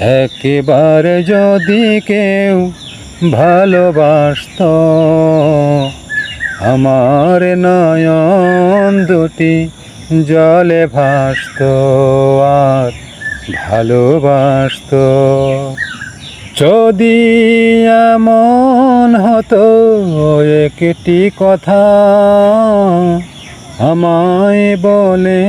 একেবারে যদি কেউ ভালোবাসত, আমার নয়ন দুটি জলে ভাসত আর ভালোবাসত। যদি এমন হতো একটি কথা, আমায় বলে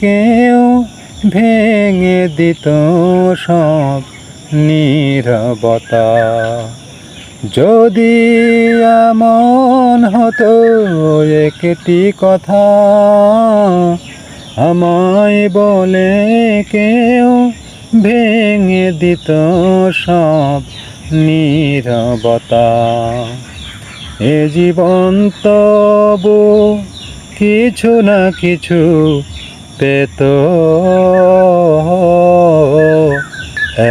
কেউ ভেঙে দিত সব নীরবতা। যদি এমন হতো একটি কথা, আমায় বলে কেউ ভেঙে দিত সব নীরবতা। এ জীবন তবু কিছু না কিছু পেত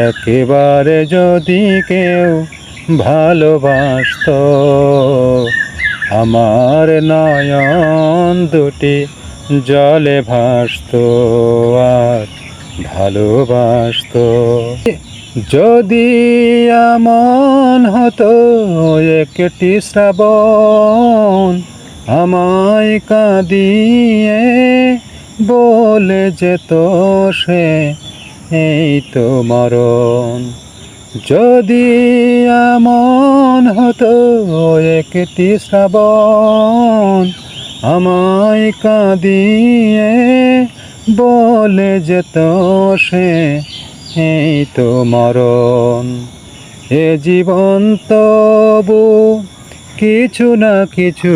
একেবারে যদি কেউ ভালোবাসত, আমার নয়ন দুটি জলে ভাসত আর ভালোবাসত। যদি এমন হতো একটি শ্রাবণ আমায় কাঁদিয়ে বলে যেত সে, এই তো মরণ। যদি এমন হতো একটি শ্রাবণ, আমায় কাঁদিয়ে বলে যেত সে, এই তো মরণ। এ জীবন তবু কিছু না কিছু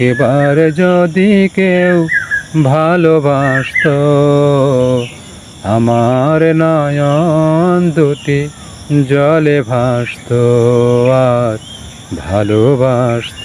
একেবারে যদি কেউ ভালোবাসত আমার নয়ন দুটি জলে ভাসত আর ভালোবাসত।